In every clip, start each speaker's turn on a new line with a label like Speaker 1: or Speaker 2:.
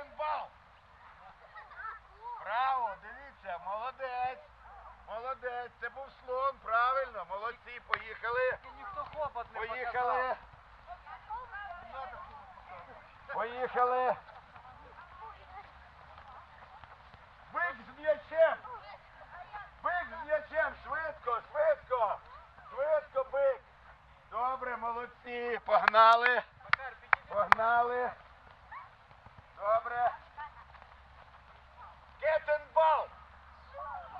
Speaker 1: Елефантинбал. Браво, дивіться, молодець. Молодець. Це був слон, правильно, молодці, поїхали.
Speaker 2: Ніхто хлопот не
Speaker 1: Поїхали. Поїхали. Бик з м'ячем. Бик з м'ячем. Швидко, швидко. Швидко, бик. Добре, молодці. Погнали.
Speaker 2: Макар, підійди.
Speaker 1: Погнали. Добре. Кетенбал.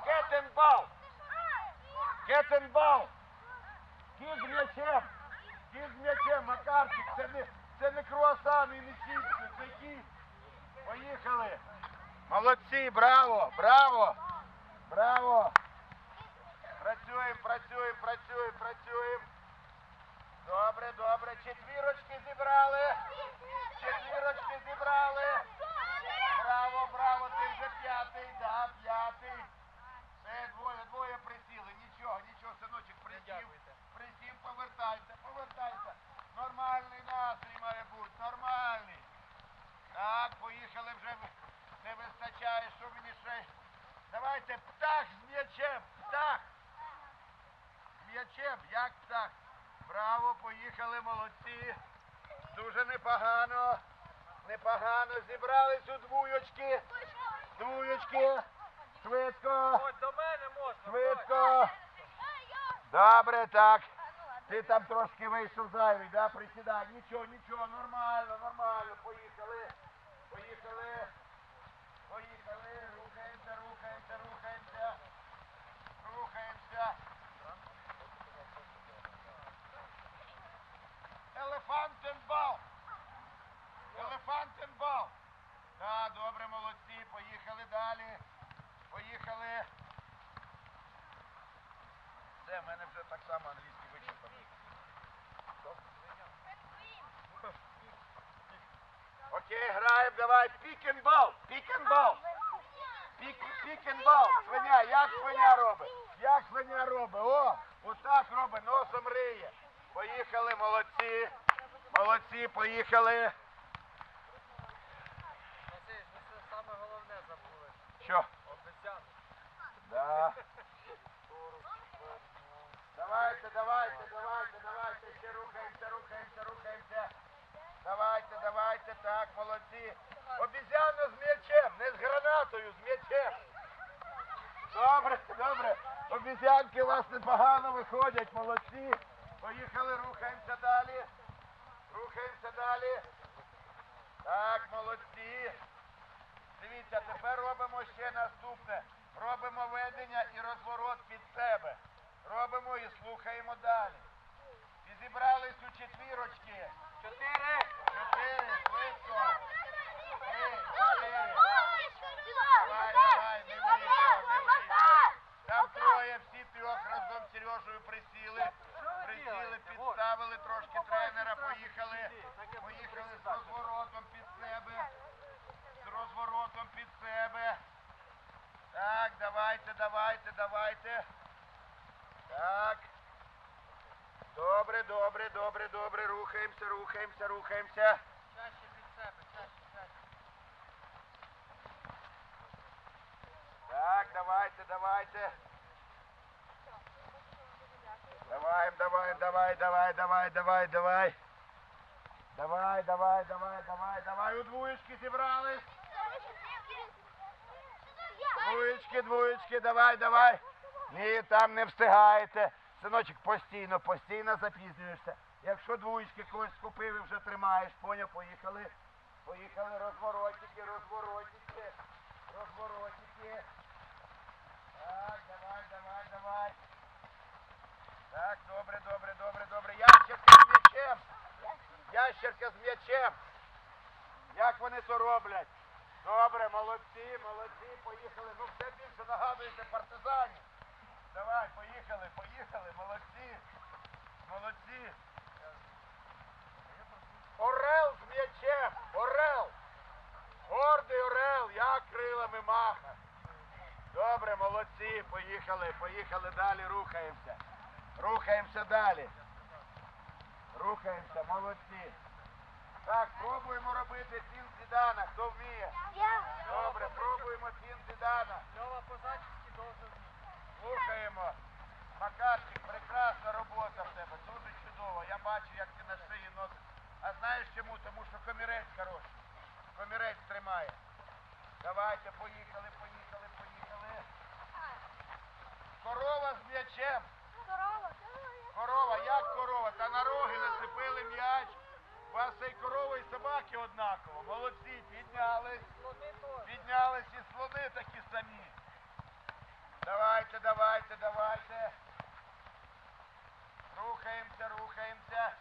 Speaker 1: Кетенбал. Кетенбал. Кіт з м'ячем. Кіт з м'ячем, Макарчик. Це не, це не круасан і не чіпси, це кіт. Поїхали. Молодці, браво, браво. Браво. Працюємо, працюємо, працюємо, працюємо. Добре, добре. Четвірочки зібрали. Четвірочки зібрали. Браво, браво, ти вже п'ятий, да, п'ятий. Все, двоє, двоє присіли. Нічого, нічого, синочок, присів.
Speaker 2: Дякуйте.
Speaker 1: Присів, повертайся, повертайся. Нормальний настрій має бути, нормальний. Так, поїхали вже. Не вистачає, що мені ще. Давайте, птах з м'ячем, птах. З м'ячем, як птах. Браво, поїхали, молодці. Дуже непогано. Непогано зібрались у двуючки. Двуючки. Швидко.
Speaker 2: До мене можна.
Speaker 1: Швидко. Добре, так. Ти там трошки вийшов зайвий, да? Присідай. Нічого, нічого, нормально, нормально. Поїхали. Поїхали. Поїхали. Рухаємося, рухаємося, рухаємося. Рухаємося. Елефантенбал. Елефантенбал. Так, добре, молодці. Поїхали далі. Поїхали. Все, в мене вже так само англійський вичерпаний. Окей, граємо, давай. Пікенбал. Пікенбал. Пік, пікенбал. Свиня, як свиня робить? Як свиня робить? О, отак робить, носом риє. Поїхали, молодці. Молодці, поїхали.
Speaker 2: Це саме головне забули.
Speaker 1: Що?
Speaker 2: Обіцяну.
Speaker 1: Да. Давайте, давайте, давайте, давайте, ще рухаємося, рухаємося, рухаємося. Давайте, давайте, так, молодці. Обізяна з м'ячем, не з гранатою, з м'ячем. Добре, добре. Обізянки у вас непогано виходять, молодці. Поїхали, рухаємося далі. Рухаємося далі. Так, молодці. Дивіться, тепер робимо ще наступне. Робимо ведення і розворот під себе. Робимо і слухаємо далі. І у четвірочки.
Speaker 2: Чотири.
Speaker 1: Чотири, швидко. давайте, давайте, давайте. Так. Добре, добре, добре, добре. Рухаємося, рухаємося, рухаємося.
Speaker 2: Чаще під себе, чаще, чаще.
Speaker 1: Так, давайте, давайте. Давай, давай, давай, давай, давай, давай, давай. Давай, давай, давай, давай, давай. У двоєчки зібрались. Двоєчки, двоєчки, давай, давай. Ні, там не встигаєте. Синочок, постійно, постійно запізнюєшся. Якщо двоєчки когось скупив і вже тримаєш, поняв, поїхали. Поїхали, розворотики, розворотики, розворотики. Так, давай, давай, давай. Так, добре, добре, добре, добре. Ящерка з м'ячем. Ящерка з м'ячем. Як вони то роблять? Добре, молодці, молодці, поїхали. Ну все більше нагадуєте партизанів. Давай, поїхали, поїхали, молодці. Молодці. Орел з м'ячем. Орел. Гордий орел, як крилами маха. Добре, молодці, поїхали, поїхали далі. Рухаємося. Рухаємося далі. Рухаємося, молодці. Так, пробуємо робити фін Зідана, хто вміє. Добре, пробуємо фін Зідана.
Speaker 2: Льова позачівський должен
Speaker 1: Слухаємо. Макарчик, прекрасна робота в тебе, дуже чудово. Я бачу, як ти на шиї носиш. А знаєш чому? Тому що комірець хороший. Комірець тримає. Давайте, поїхали, поїхали, поїхали. Корова з м'ячем. Корова, як корова? Та на роги нацепили м'яч. У вас і корова, і собаки однаково. Молодці, піднялись. Піднялись і слони такі самі. Давайте, давайте, давайте. Рухаємося, рухаємося.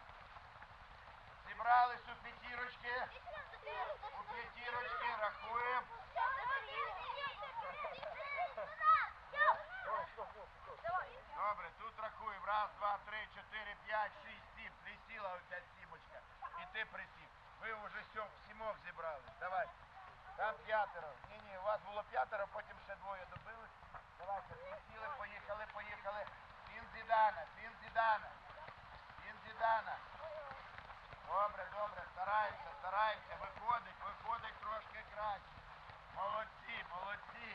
Speaker 1: Зібрались у п'ятірочки. У п'ятірочки ти присів. Ви вже сьом, сімох зібрались. Давай. Там п'ятеро. Ні, ні, у вас було п'ятеро, потім ще двоє добились. Давайте, присіли, поїхали, поїхали. Фін Зідана, фін Зідана. Фін Зідана. Добре, добре, стараємося, стараємося. Виходить, виходить трошки краще. Молодці. Молодці.